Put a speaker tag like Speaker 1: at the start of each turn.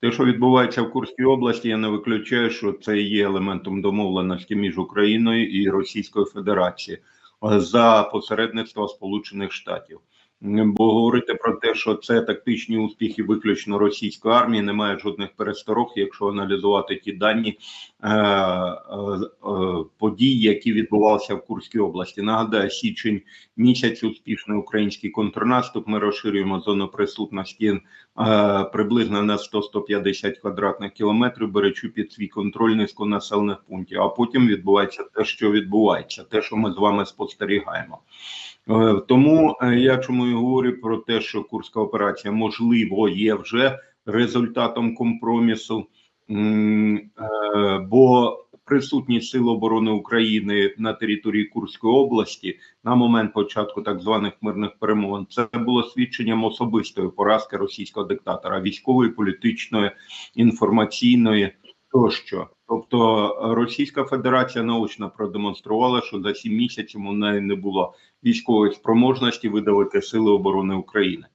Speaker 1: Те, що відбувається в Курській області, я не виключаю, що це є елементом домовленості між Україною і Російською Федерацією е, за посередництва Сполучених Штатів. Бо говорити про те, що це тактичні успіхи виключно російської армії, немає жодних пересторог, якщо аналізувати ті дані е, е, подій, які відбувалися в Курській області. Нагадаю, січень місяць успішний український контрнаступ. Ми розширюємо зону присутності е, приблизно на 100-150 квадратних кілометрів, беручи під свій контроль низку населених пунктів. А потім відбувається те, що відбувається, те, що ми з вами спостерігаємо. Е, Тому е, я чому і говорю про те, що Курська операція можливо є вже результатом компромісу, е, бо присутність Сил оборони України на території Курської області на момент початку так званих мирних перемовин це було свідченням особистої поразки російського диктатора, військової, політичної, інформаційної тощо. Тобто Російська Федерація наочно продемонструвала, що за сім місяців у неї не було військової спроможності видавити сили оборони України.